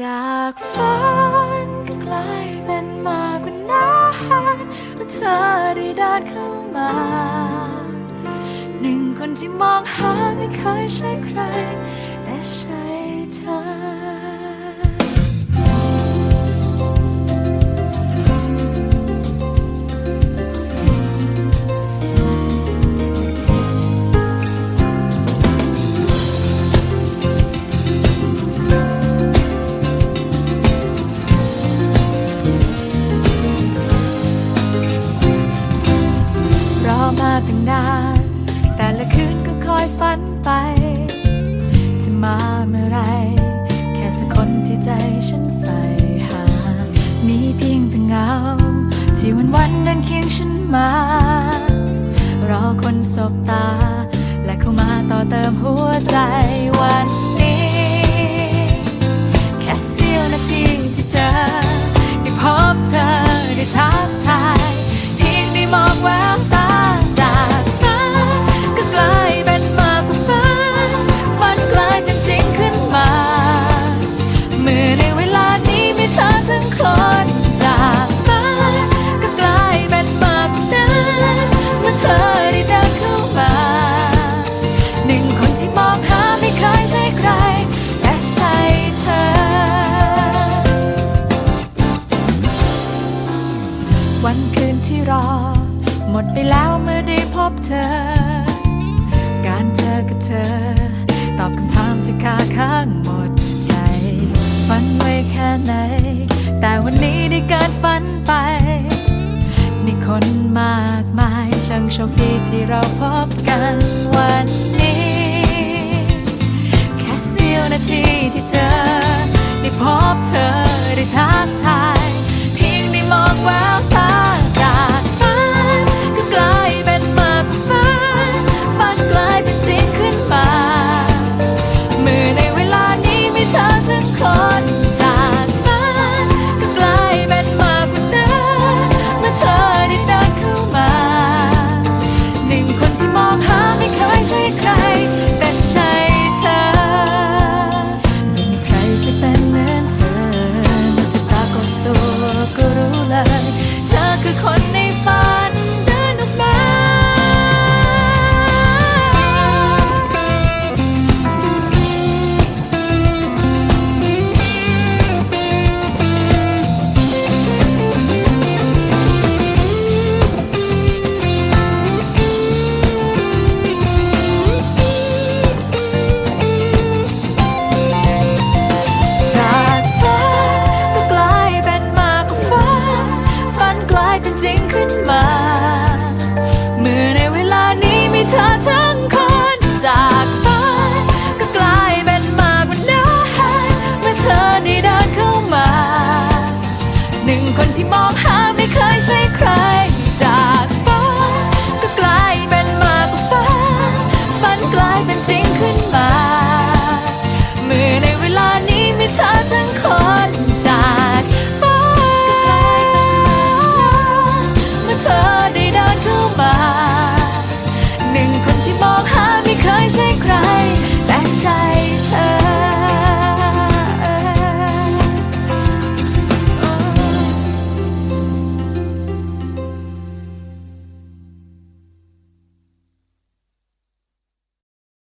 จากฝันก็กลายเป็นมากกว่านั้นเมื่อเธอได้เดินเข้ามา หนึ่งคนที่มองหาไม่เคยใช่ใคร แต่ใช่ ตั้งนาน แต่ละคืนก็คอยฝันไป จะมาเมื่อไร แค่สักคนที่ใจฉันใฝ่หา มีเพียงแต่เงา ที่วันวันเดินเคียงฉันมา รอคนสบตา ที่รอ หมดไปแล้วเมื่อได้พบเธอ การเจอกับเธอ ตอบคำถามที่คาข้างหมดใจ ฝันไว้แค่ไหน แต่วันนี้ได้เกินฝันไปมีคนมากมายช่างโชคดีที่เราพบกันวันนี้ แค่เสี้ยวนาทีที่เจอ คนใน ไม่เคยใช่ใคร